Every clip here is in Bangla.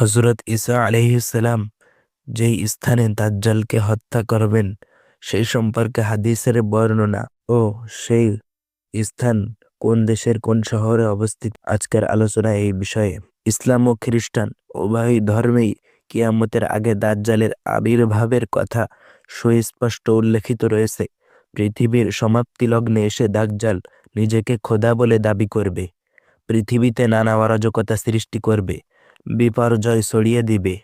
হজরত ঈসা আলহিসাল্লাম যেই স্থানে দাজ্জালকে হত্যা করবেন, সেই সম্পর্কে হাদিসের বর্ণনা ও সেই স্থান কোন দেশের কোন শহরে অবস্থিত, আজকের আলোচনা এই বিষয়ে। ইসলাম ও খ্রিস্টান উভয় ধর্মেই কিয়ামতের আগে দাজ্জালের আবির্ভাবের কথা সুস্পষ্ট উল্লেখিত রয়েছে। পৃথিবীর সমাপ্তি লগ্নে এসে দাজ্জাল নিজেকে খোদা বলে দাবি করবে। পৃথিবীতে নানা অরাজকতা সৃষ্টি করবে। বিপর্যয় ছড়িয়ে দিবে।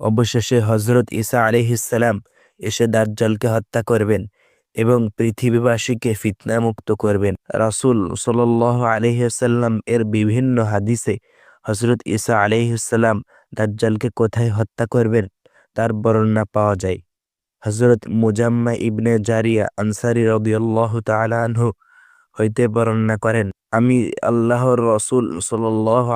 অবশেষে হজরত ঈসা আলিহিসাল্লাম এসে দাজ্জালকে হত্যা করবেন এবং পৃথিবীবাসীকে ফিতনামুক্ত করবেন। রাসুল সাল আলহিসাল্লাম এর বিভিন্ন হাদিসে হজরত ঈসা আলহিসাল্লাম দাজ্জালকে কোথায় হত্যা করবেন তার বর্ণনা পাওয়া যায়। হজরত মুজাম্মা ইবনে জারিয়া আনসারি রবিউল্লাহ তালানহু হইতে বর্ণনা করেন আমি আল্লাহর রসুল সাল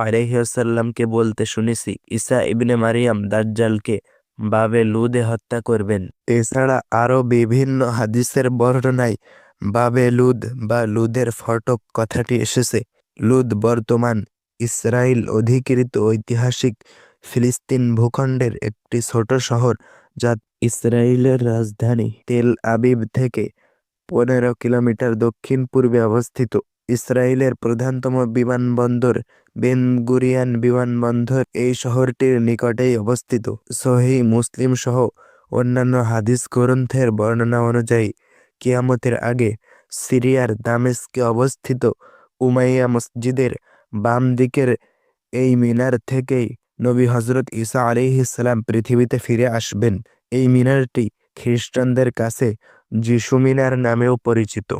আলহিহাসাল্লামকে বলতে শুনেছি, ঈসা ইবনে মারিয়াম দাজ্জালকে বাবে লুদে হত্যা করবেন। এছাড়া আরও বিভিন্ন হাদিসের বর্ণনায় বাবে লুদ বা লুদের ফটক কথাটি এসেছে। লুদ বর্তমান ইসরায়েল অধিকৃত ঐতিহাসিক ফিলিস্তিন ভূখণ্ডের একটি ছোট শহর যা ইসরায়েলের রাজধানী তেল আবিব থেকে পনেরো কিলোমিটার দক্ষিণ পূর্বে অবস্থিত। ইসরায়েলের প্রধানতম বিমানবন্দর বেনগুরিয়ান বিমানবন্দর এই শহরটির নিকটেই অবস্থিত। সহি মুসলিম সহ অন্যান্য হাদিস গ্রন্থের বর্ণনা অনুযায়ী, কিয়ামতের আগে সিরিয়ার দামেস্কে অবস্থিত উমাইয়া মসজিদের বাম দিকের এই মিনার থেকেই নবী হজরত ঈসা আলিহিসাল্লাম পৃথিবীতে ফিরে আসবেন। এই মিনারটি খ্রিস্টানদের কাছে যিশু মিনার নামেও পরিচিত।